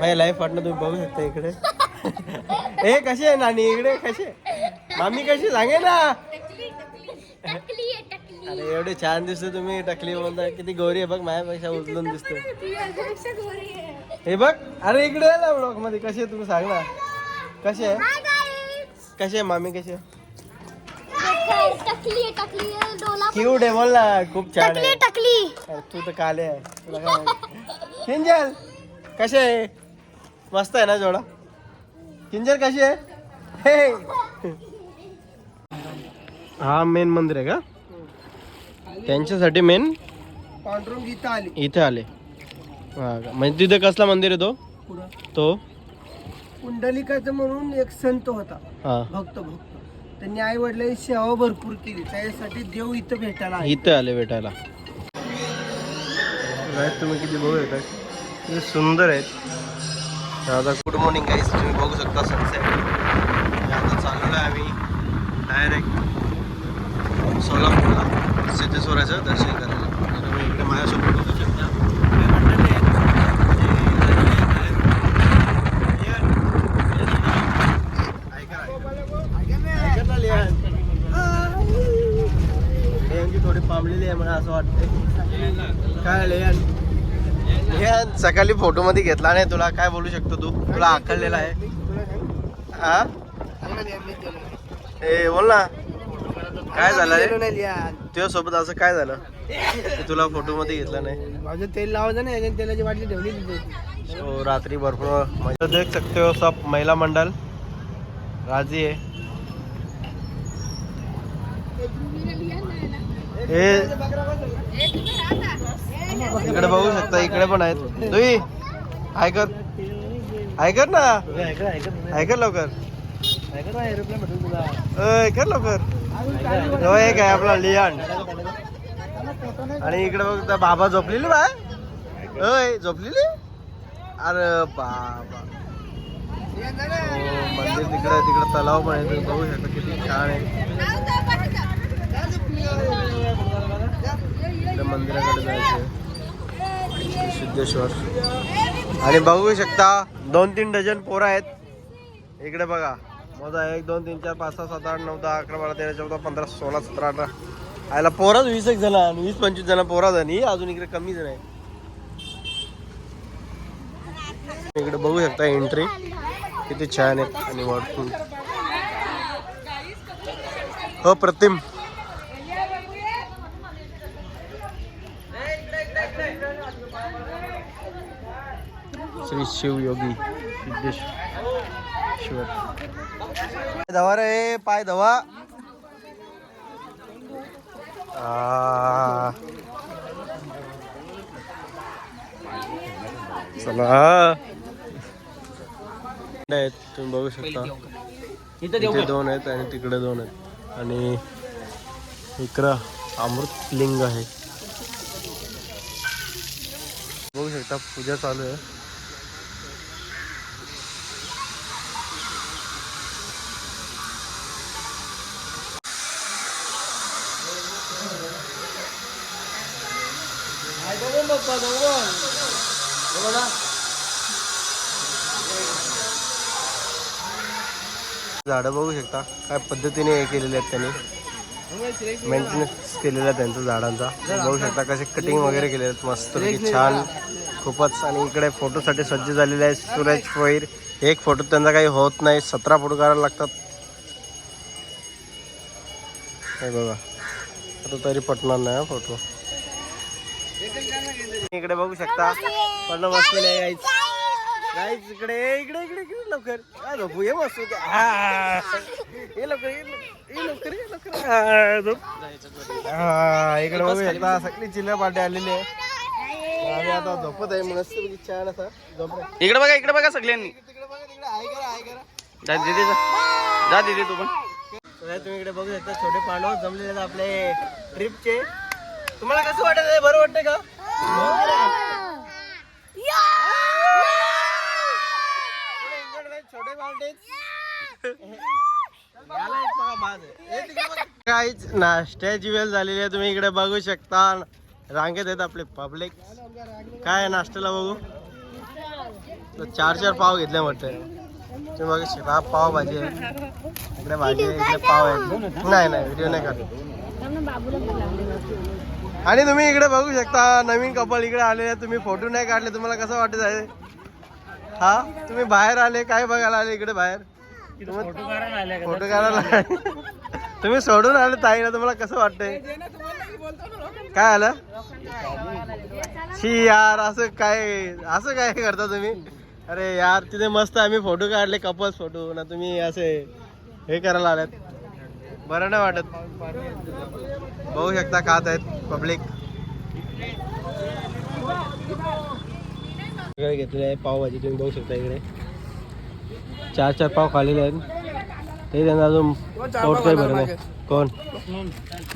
माझ्या life partner तुम्ही बघू शकता इकडे. ए कशी आहे नानी? इकडे कशी आहे? मामी कशी सांगे ना. अरे एवढे छान दिसते तुम्ही. टकली बोलता किती गोरी आहे बघ माझ्यापेक्षा उचलून दिसते. हे बघ अरे इकडे ना ब्लॉगमध्ये. कशी आहे तुम्ही सांग. ना कशी आहे? कशी आहे मामी? कशी आहे? क्यूट आहे बोल ना. खूप छान आहे. तू तर काले आहे. तुला काय कशी आहे? मस्त आहे ना जोडा? किंजल कशी आहे? हे. हा मेन मंदिर आहे का? त्यांच्यासाठी मेन पांडुरंग इथं आली. इथे आले. हा का? म्हणजे तिथे कसला मंदिर आहे तो? तो? पुंडलिकाचं म्हणून एक संत होता. हा. भक्त भक्त. त्यांनी आई वडिलांनी सेवा भरपूर केली. त्यासाठी देव इथं भेटायला आले. इथे आले भेटायला. तुम्ही किती बघू येतात किती सुंदर आहेत. आता गुड मॉर्निंग गाईस तुम्ही बघू शकता सनसेट आता चाललेलो आहे आम्ही डायरेक्ट सोलापूरला सिद्धेश्वराचं दर्शन करायला. तुम्ही इकडे माझ्यासोबत बघू शकता. थोडी पामलेली आहे मला असं वाटतंय. काय सकाळी फोटो मध्ये घेतला नाही तुला काय बोलू शकतो तू? तुला आखडलेला आहे. हा ए बोल ना. काय झालं नाही. तुझ्या सोबत असं काय झालं? तुला फोटो मध्ये घेतला नाही? माझं तेल लावायचं ना याच्यात तेलाची बाटली ठेवली तो रात्री भरपूर देख सकते हो सब. महिला मंडल. राजी आहे. हे इकडे बघू शकता इकडे पण आहेत. तुम्ही ऐकत ऐकत ना. ऐकत लवकर. ऐकत लवकर. हो एक आहे आपला लियान. आणि इकडे बघ त्या बाबा झोपलेली बा अय झोपलेली? अरे बाबा. हो, मंदिर तिकडे तिकडे तलाव पण आहे तुम्ही बघू शकता किती छान आहे. मंदिराकडे जायचं सिद्धेश्वर. आणि बघू शकता दोन तीन डझन पोरं आहेत. इकडे बघा माझा एक दोन तीन चार पाच सहा सात आठ नऊ दहा अकरा बारा तेरा चौदा पंधरा सोळा सतरा अठरा. आयला पोराच वीस एक जण आणि वीस पंचवीस जण पोरा जणी. अजून इकडे कमी जण आहे इकडे बघू शकता एंट्री किती छान आहे आणि वरतून हो श्री शिव योगी सिद्धेश्वर. धवा रे पाय धवा. आ. चला. आहेत तुम्ही बघू शकता. इथे दोन आहेत आणि तिकडे दोन आहेत. आणि इकडं अमृत लिंग आहे. बघू शकता पूजा चालू आहे. झाडं बघू शकता. काय पद्धतीने हे केलेले आहेत त्यांनी. मेंटेनन्स केलेला आहे त्यांचा झाडांचा. बघू शकता कसे कटिंग वगैरे केलेले आहेत. मस्त छान. खूपच. आणि इकडे फोटोसाठी सज्ज झालेले आहे सूरज फोईर एक फोटो त्यांचा काही होत नाही. सतरा फोटो करायला लागतात. हे बघा. आता तरी पटणार नाही हा फोटो इकडे बघू शकता. पण बसलेले आहे गाईच गाईच इकडे इकडे इकडे इकडे लवकर. हा, झोपू ये मस्त हा. लवकर ये लवकर, ये लवकर ये लवकर. झोप. इकडे बघू शकता. सगळी चिल्लर पार्टी आलेली आहे. आम्ही आता झोपत आहे मस्त छान असा. झोप रे. इकडे बघा इकडे बघा सगळ्यांनी. जा दीदी जा. दीदी तू पण. तुम्ही इकडे बघू शकता छोटे पांडव जमलेले आपले ट्रिपचे तुम्हाला कसं वाटत आहे? बरं वाटतंय का? पांडे काहीच नाश्त्याची वेळ झालेली आहे. तुम्ही इकडे बघू शकता. रांगेत आहेत आपले पब्लिक काय आहे नाश्त्याला बघू? तर चार चार पाव घेतले वाटतं तुम्ही बघू शकता. हा पाव भाजी आहे. इकडे भाजी आहे इकडे पाव आहे. नाही नाही व्हिडिओ नाही करत. आणि तुम्ही इकडे बघू शकता नवीन कपल इकडे आले तुम्ही फोटो नाही काढले तुम्हाला कसं वाटत आहे? हा? तुम्ही बाहेर आले काय बघायला आले इकडे बाहेर? फोटो काढायला आले. तुम्ही सोडून आले ताईला तुम्हाला कसं वाटतंय? काय आलं? शी यार असं काय असं काय करता तुम्ही? अरे यार तिथे मस्त आम्ही फोटो काढले कपल्स फोटो ना तुम्ही असे हे करायला आल्यात बरं नाही वाटत. बघू शकता खात आहेत पब्लिक इकडे आहे पावभाजी तुम्ही बघू शकता इकडे. चार चार पाव खाल्लेले आहेत. ते त्यांना अजून पोट काही भरलं नाही. कोण?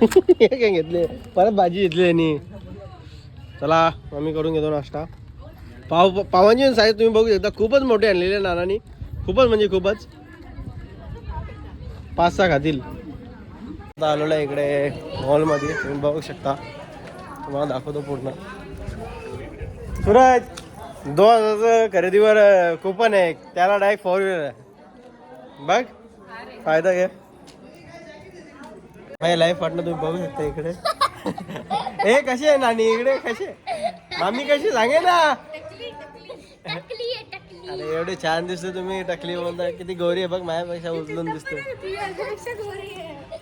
हे काय घेतले. परत भाजी घेतली त्यांनी. चला आम्ही करून घेतो नाश्ता. पाव पावांची साईज तुम्ही बघू शकता. खूपच मोठे आणलेले आहे नानानी. खूपच म्हणजे खूपच. पाच सहा खातील. आता आलेलो आहे इकडे मॉलमध्ये तुम्ही बघू शकता. तुम्हाला दाखवतो पूर्ण. सूरज दोन हजाराचं खरेदीवर कुपन आहे. त्याला डायरेक्ट फोर व्हीलर आहे. बघ. फायदा घे. माझ्या लाईफ वाटणं तुम्ही बघू शकता इकडे. ए कसे आहे नानी? इकडे कसे मामी कशी? सांगे ना. अरे एवढे छान दिसते तुम्ही टकली बोलता. किती गौरी आहे बघ माझ्यापेक्षा उचलून दिसते.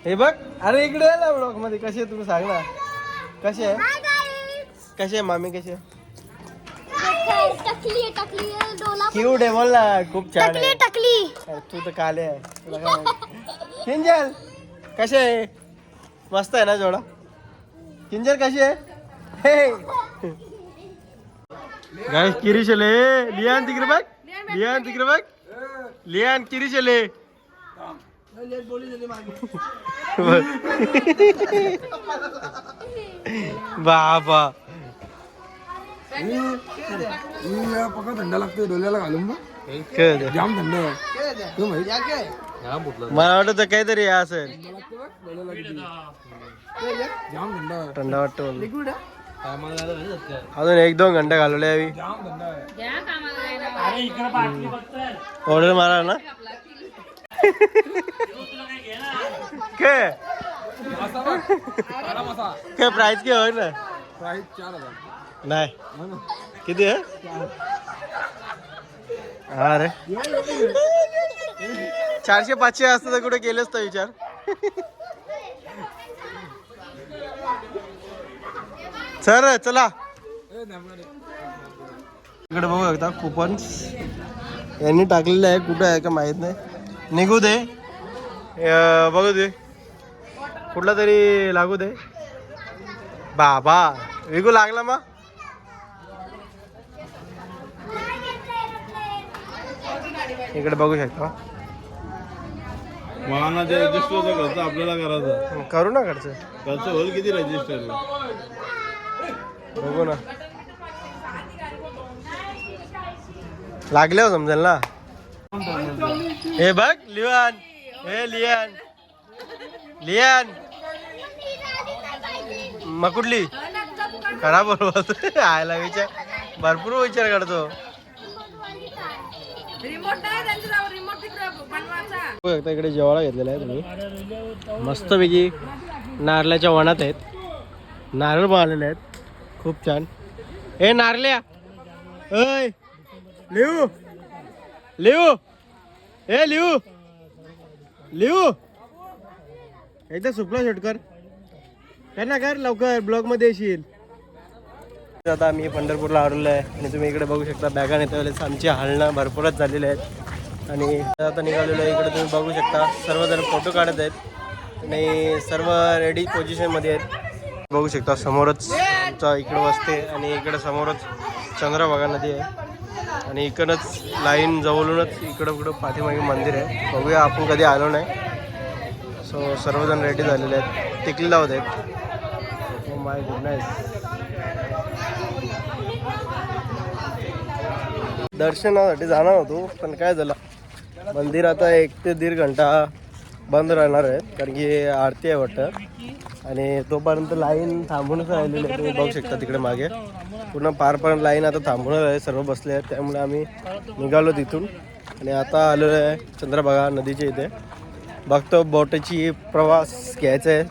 हे बघ अरे इकडे ना ब्लॉकमध्ये कशी आहे तुम्ही सांग. ना कशी आहे? कशी आहे मामी कशी आहे? क्यूट आहे बोल ना खूप छान टकली आहे. टकली. अरे तू तर काले आहे तुला काय माहिती? किंजल कशी आहे? मस्त आहे ना जोडा? किंजल कशी आहे? हे गाइस किरीशले लियान तिकडे बघ. लियान तिकडे बघ. लियान किरीशले बाबा पका थंड लागतोय डोल्याला घालून. जाम थंड आहे मला वाटत काहीतरी असेल. जाम थंड थंड वाटतं. अजून एक दोन घंटे घालवले आहे. ऑर्डर मारा ना. काय काय प्राइस काय होय ना? प्राईस चार हजार. नाही. किती आहे? हा रे. चारशे पाचशे असतं तर कुठे केलंच तर विचार. सर चला. इकडे बघू एकदा कुपन्स यांनी टाकलेलं आहे कुठं आहे का माहीत नाही. निघू दे. बघू दे. कुठला तरी लागू दे. बाबा विकू लागला मग. इकडे बघू शकता. वाहना जे रजिस्टरचा खर्च आपल्याला करायचा. करू ना खर्च. खर्च होईल किती रजिस्टर बघू ना. लागल्यावर समजेल ना. हे बघ लिहान हे लिहान लिहान मग कुठली? खराब बरोबर आयला विचार. भरपूर विचार करतो. इकडे जेवायला घेतलेला आहे तुम्ही. मस्तपैकी नारळाच्या वनात आहेत. नारळ मारलेले आहेत. खूप छान. ए नारल्या. ऐ लिहू. लिहू. ए लिहू. लिहू. एकदा सुपला शेटकर कर. कर ना कर. लवकर. ब्लॉगमध्ये येशील. आता आम्ही पंढरपूरला आलेलो आहे. आणि तुम्ही इकडे बघू शकता बॅगा नेता वेळेस आमची हालणं भरपूरच झालेली आहेत. आणि आता निघालेलो आहे. इकडे तुम्ही बघू शकता सर्वजण फोटो काढत आहेत. आणि सर्व रेडी पोझिशनमध्ये आहेत. बघू शकता समोरच आमचा इकडं वसते आणि इकडं समोरच चंद्रभागा नदी आहे. आणि इकडंच लाईन जवळूनच इकडं इकडं पाठीमागे मंदिर आहे. बघूया आपण कधी आलो नाही. सो सर्वजण रेडी झालेले आहेत. टिकली लावत आहेत. Oh माय गुडनेस दर्शनासाठी जाणार होतो पण काय झालं? मंदिर आता एक ते दीड घंटा बंद राहणार आहे कारण की आरती आहे वाटतं. आणि तोपर्यंत लाईन थांबूनच राहिलेली आहे. तुम्ही बघू शकता तिकडे मागे. पूर्ण पारपर्यंत लाईन आता थांबूनच आहे. सर्व बसले आहेत. त्यामुळे आम्ही निघालो तिथून. आणि आता आलेलो आहे चंद्रभागा नदीच्या इथे. बघतो बोटीची प्रवास घ्यायचा आहे.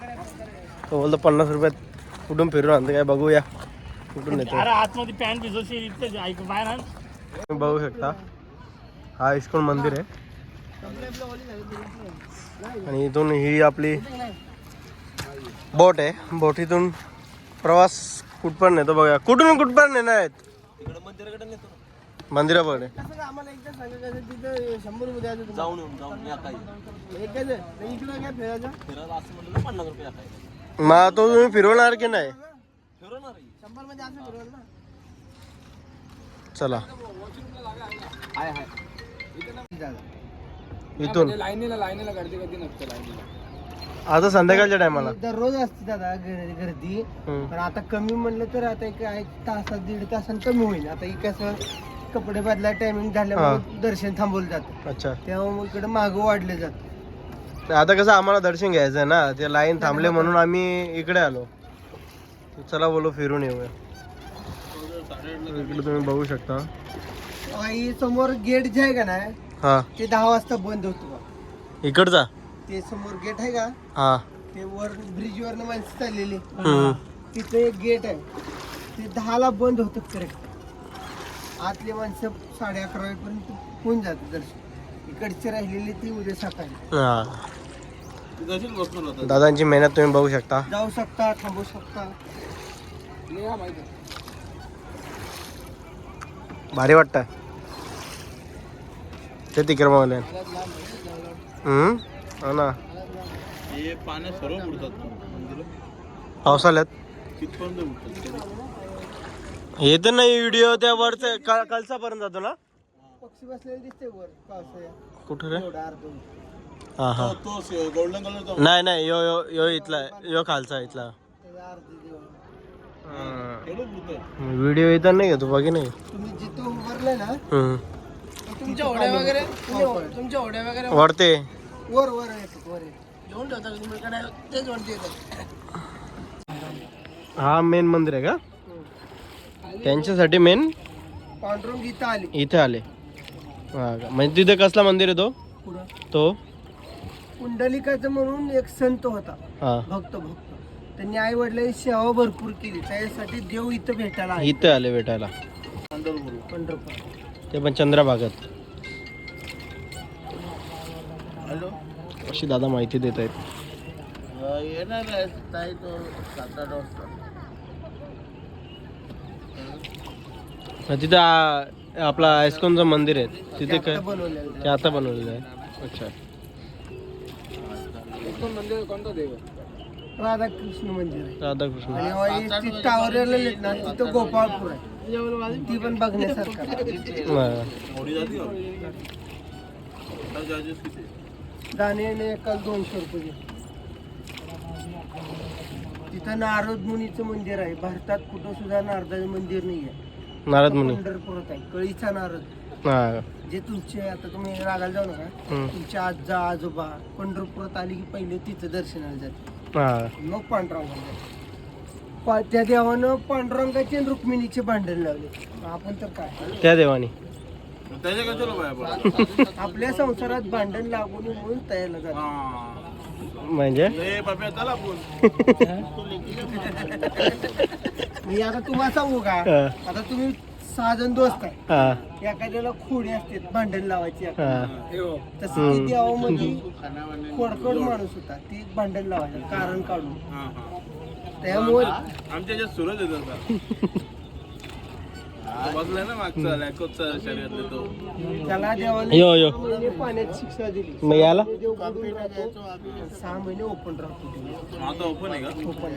तो बोलतो पन्नास रुपयात कुठून फिरून आणतो काय बघूया. कुठून येतो. तुम्ही बघू शकता. हा इस्कॉन मंदिर आहे. आणि इथून ही आपली बोट आहे. बोटीतून प्रवास कुठपर्यंत नेतो बघा. कुठून कुठपर्यंत नेणार आहेत. मंदिरापर्यंत आम्हाला एकदा सांगा कसं तिथं शंभर रुपये द्यायचं जाऊन येऊन जाऊन इकडं काय फिरायचं मग तो तुम्ही फिरवणार की नाही? शंभरमध्ये असं फिरवलं ना चला इथून आता संध्याकाळच्या टायमाला. दररोज असते दादा गर- गर्दी. पण आता कमी म्हणलं तर आता एक एक तासात दीड तासात कमी होईल. आता एक कसं कपडे बदला टायमिंग झाल्यामुळे दर्शन थांबवलं जातं. अच्छा. तेव्हा इकडे मागं वाढले जातं. आता कसं आम्हाला दर्शन घ्यायचं आहे ना ते लाईन थांबले म्हणून आम्ही इकडे आलो. चला बोलो फिरून येऊया. इकडे तुम्ही बघू शकता. आई समोर गेट जे आहे का ना हा. ते दहा वाजता बंद होतो बा. इकडचा? ते समोर गेट आहे का? हा. ते वर ब्रिज वर माणसं चाललेली. तिथे एक गेट आहे. ते दहाला बंद होतं करेक्ट आतली माणसं साडे अकरा वाजेपर्यंत होऊन जातं दर्शन. इकडचे राहिलेली ती उद्या सकाळी. हा. होता दादांची मेहनत तुम्ही बघू शकता. जाऊ शकता थांबू शकता. भारी वाटतं ते तिकडे हम्म? हो ना. हे सर्व मंदिरं. पावसाळ्यात. कितपर्यंत बुडतात येत नाही व्हिडिओ त्या वरच कलसापर्यंत जातो ना? पक्षी बसलेले दिसते वर पावसाळ्या कुठे रे? हा हा. गोल्डन नाही नाही यो यो यो इथला. यो खालचा इथला. व्हिडिओ येतात नाही का तू बघी नाही तुम्ही जिथं उभारले ना हम्म. तुमच्या ओढ्या वगैरे तुमच्या ओढ्या वगैरे वरते. वर वर येतात वर येतात घेऊन ठेवता का? तुम्ही कडे तेच वरती येतात हा मेन मंदिर आहे का? त्यांच्यासाठी मेन पांढरून इथं आली. इथे आले. हा का? म्हणजे तिथे कसला मंदिर आहे तो? पुढं. तो? कुंडलिकाचं म्हणून एक संत होता. हा. भक्त भक्त. त्यांनी आई वडिलांची सेवा भरपूर केली. त्यासाठी देव इथं भेटायला आले. इथे आले भेटायला. पंढरपूर. ते पण चंद्रभागात. अशी दादा माहिती देत आहेत येणार आहे ताई तो सात आठ वाजता हा, तिथं आपला आयस्कॉनचं मंदिर आहे तिथे काय आता बनवलेलं आहे. ते आता बनवलेलं आहे अच्छा राधाकृष्ण मंदिर आहे राधाकृष्ण आणि वाई ती टावर आहेत ना तिथं गोपाळपूर आहे ती पण बघण्यासारखं दाण्याने एकाच दोनशे रुपये. तिथं नारद मुनीचं मंदिर आहे. भारतात कुठं सुद्धा नारदाचं मंदिर नाही आहे नारद मुनी. पंढरपुरात आहे. कळीचा नारद. जे तुमचे आता तुम्ही रागाला जाऊ नका. तुमचे आजा आजोबा पंढरपुरात आली की पहिले तिथं दर्शनाला जाते. हा. मग पांडुरंगाला त्या देवानं पांडुरंगाचे रुक्मिणीचे भांडण लावले. आपण तर काय? त्या देवानी. आपल्या संसारात भांडण लागू नये म्हणून तयारला जाते. म्हणजे? मी आता तुम्हाला सांगू का. आता तुम्ही सहा जण दोस्त आहे. एखाद्याला खोडी असते भांडण लावायची हा. तसं देवामध्ये खोडकड माणूस होता ती भांडण लावायचं कारण काढून. हा हा. त्यामुळे आमच्या ज्या सुरत येत होता. बसलाय ना मागचा लॅकोचा शर्यतले तो. त्याला देवाने यो यो. सहा महिने पाण्यात शिक्षा दिली. मग याला? सहा महिने ओपन राहतो आता ओपन आहे का? ओपन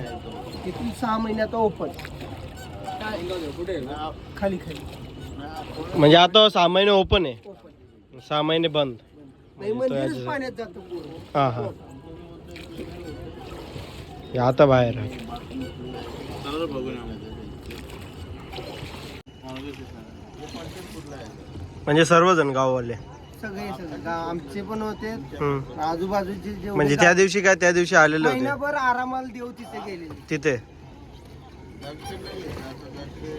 तिथून सहा महिन्यात ओपन खाली खाली. म्हणजे आता सहा महिने ओपन आहे. ओपन सहा महिने बंद. नाही मंदिरच पाण्यात जातो पूर्ण. हा हा. हे आता बाहेर आहे. म्हणजे सर्वजण गाववाले? सगळे आमचे पण होते. हम्म. आजूबाजूचे जे म्हणजे त्या दिवशी काय त्या दिवशी आलेले होते? महिनाभर आरामाला देव तिथे गेलेले. तिथे?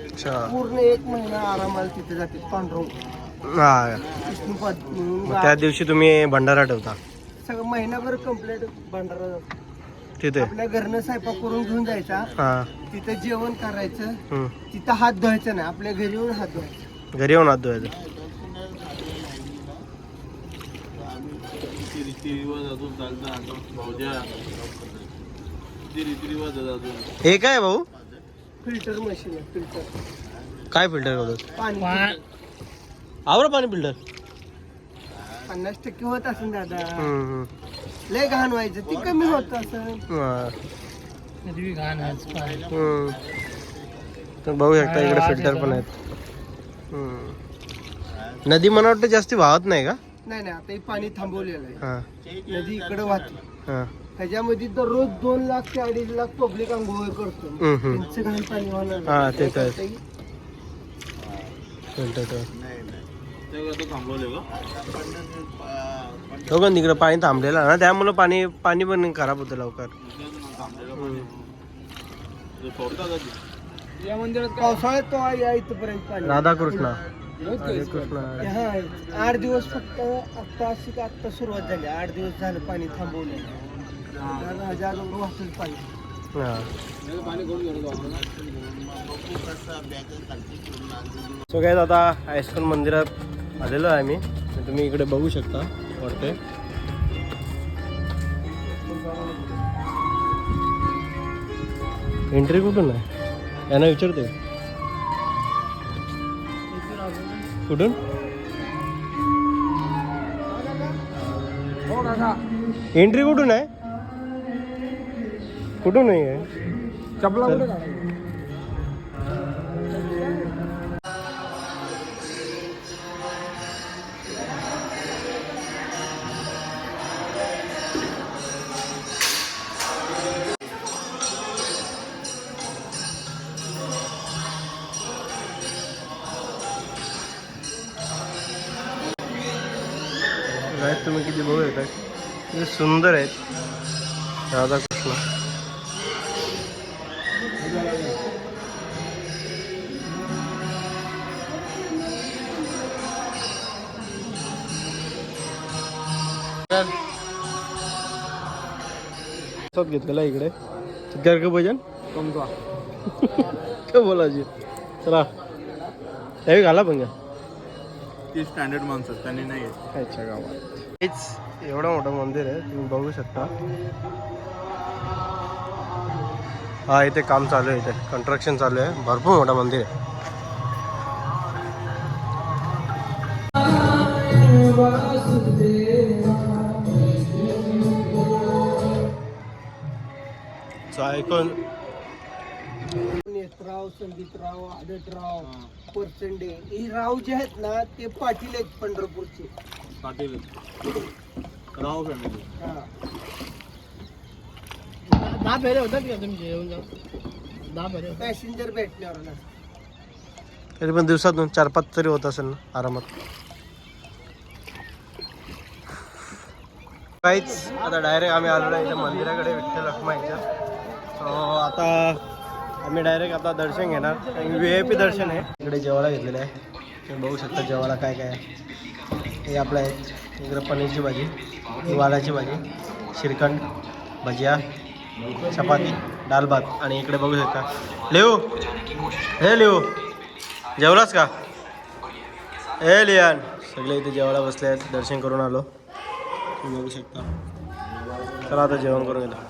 अच्छा. पूर्ण एक महिना आरामाला तिथे जाते पांढरंग हा. विष्णुपद मग त्या दिवशी तुम्ही भंडारा ठेवता? सगळं महिनाभर कंप्लीट भंडारा जातो. तिथे? आपल्या घरनं स्वयंपाक करून घेऊन जायचा. हा. तिथं जेवण करायचं. हम्म. तिथं हात धुवायचं नाही आपल्या घरी येऊन हात धुवायचे. घरी येऊन हात धुवायचं. रीतिरिवाज अजून रीतिरिवाज आहेत हे काय भाऊ? फिल्टर मशीन आहे फिल्टर. काय फिल्टर होतं पाणी आवरा पाणी फिल्टर. पन्नास टक्के होत असेल दादा. हम्म, लय घाण व्हायचं ती कमी होत असं तर बघू शकता इकडे फ़िल्टर पण आहेत हम्म. नदी मला वाटतं जास्ती वाहत नाही का नाही नाही आता हे पाणी थांबवलेलं आहे नदी इकडे वाहते हा। ह्याच्यामध्ये दररोज दोन लाख ते अडीच लाख पब्लिक आंघोळ करतो। हम्म, हम्म. त्यांचं घाण पाणी होणार हा, ते तर ते हो तिकडे पाणी थांबलेलं ना त्यामुळे पाणी पाणी पण खराब होतं लवकर. थांबलेलं पाणी ते सोडतात का ते? पावसाळ्यात तो या इथपर्यंत पाणी राधाकृष्ण. राधाकृष्ण. हा आठ दिवस फक्त आता अशी का आता सुरुवात झाली. आठ दिवस झालं पाणी थांबवलं हजार वाहतच पाणी हा. सो काय आता हायस्कूल मंदिरात आलेलो आहे आम्ही. तर तुम्ही इकडे बघू शकता वाटते एंट्री कुठून आहे? यांना विचारते कुठून? एंट्री कुठून आहे? कुठून नाही आहे? चपला सुंदर आहेत. राधाकृष्ण सब घेतलेला इकडे. चित्कार का भजन काय बोलायची? चला. त्यावेळी घाला पण घ्या. ती स्टँडर्ड माणसं त्यांनी नाही. खायच्या गावात. हेच एवढं मोठं मंदिर आहे तुम्ही बघू शकता. हा इथे काम चालू आहे इथे कन्स्ट्रक्शन चालू आहे. भरपूर मोठं मंदिर आहे. ऐकून नेत्राव संदीपराव आदतराव हे राव जे आहेत ना ते पाटील आहेत पंढरपूरचे. पाटील राव फॅमिली हा. दहा फेरे होतात का तुमचे? येऊन जाऊन दहा फेरे होतात. पॅसेंजर भेटल्यावर ना. तरी पण दिवसातून चार पाच तरी होत असेल ना आरामात. काहीच आता डायरेक्ट आम्ही आलेलो आहे इथे मंदिराकडे विठ्ठल रखमाईच्या सो आता आम्ही डायरेक्ट आता दर्शन घेणार. व्ही आय पी दर्शन आहे. इकडे जेवायला घेतलेलं आहे. तुम्ही बघू शकता जेवायला काय काय आहे. हे आपलं आहे. इकडे पनीरची भाजी. वालाची भाजी श्रीखंड भजिया चपाती दाल भात. आणि इकडे बघू शकता. लिहू? हे लिहू. जेवलास का? ए लियान सगळे इथे जेवायला बसले आहेत. दर्शन करून आलो. तुम्ही बघू शकता. चला आता जेवण करून येतो.